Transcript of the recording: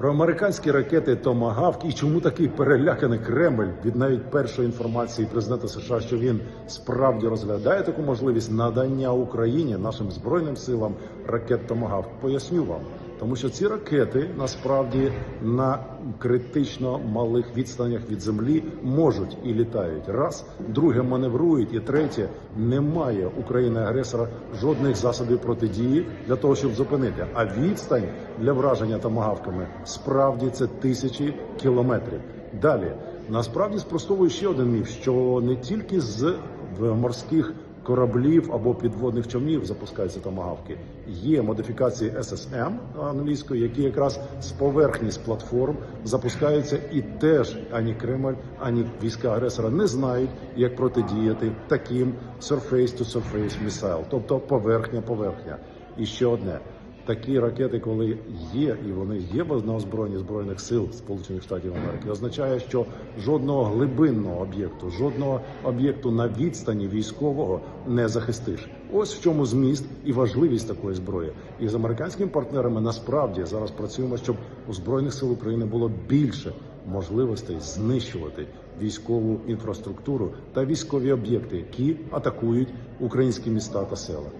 Про американські ракети Томагавк і чому такий переляканий Кремль від навіть першої інформації президента США, що він справді розглядає таку можливість надання Україні нашим збройним силам ракет Томагавк. Поясню вам. Тому що ці ракети насправді на критично малих відстанях від землі можуть і літають. Раз, друге маневрують, і третє немає України агресора жодних засобів протидії для того, щоб зупинити. А відстань для враження томагавками справді це тисячі кілометрів. Далі насправді спростовую ще один міф, що не тільки з в морських кораблів або підводних човнів запускаються томагавки. Є модифікації SSM англійської, які якраз з поверхні з платформ запускаються, і теж ані Кремль, ані війська агресора не знають, як протидіяти таким surface-to-surface missile, тобто поверхня-поверхня. І ще одне. Такі ракети, коли є, і вони є на озброєнні збройних сил Сполучених Штатів Америки, означає, що жодного глибинного об'єкту, жодного об'єкту на відстані військового не захистиш. Ось в чому зміст і важливість такої зброї. І з американськими партнерами насправді зараз працюємо, щоб у збройних сил України було більше можливостей знищувати військову інфраструктуру та військові об'єкти, які атакують українські міста та села.